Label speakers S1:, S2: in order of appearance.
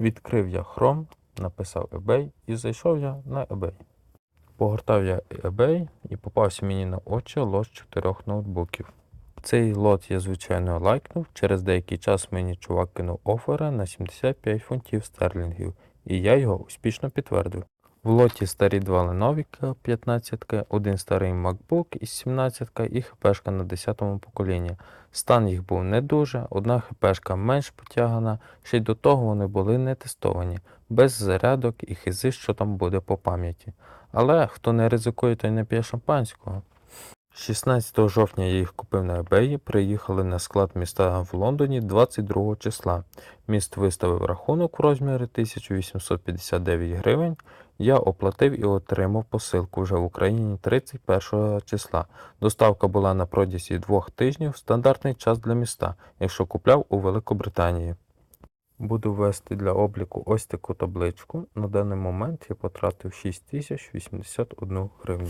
S1: Відкрив я Chrome, написав eBay і зайшов я на eBay. Погортав я eBay і попався мені на очі лот з чотирьох ноутбуків. Цей лот я, звичайно, лайкнув. Через деякий час мені чувак кинув офера на 75 фунтів стерлінгів, і я його успішно підтвердив. В лоті старі два Леновіка 15, один старий MacBook із 17 і хпшка на 10-му поколінні. Стан їх був не дуже, одна хпшка менш потягана, ще й до того вони були не тестовані, без зарядок і хизи, що там буде по пам'яті. Але хто не ризикує, той не п'є шампанського. 16 жовтня я їх купив на eBay, приїхали на склад міста в Лондоні 22 числа. Міст виставив рахунок в розмірі 1859 гривень. Я оплатив і отримав посилку вже в Україні 31 числа. Доставка була на протязі двох тижнів, стандартний час для міста, якщо купляв у Великобританії. Буду вести для обліку ось таку табличку. На даний момент я потратив 6081 гривню.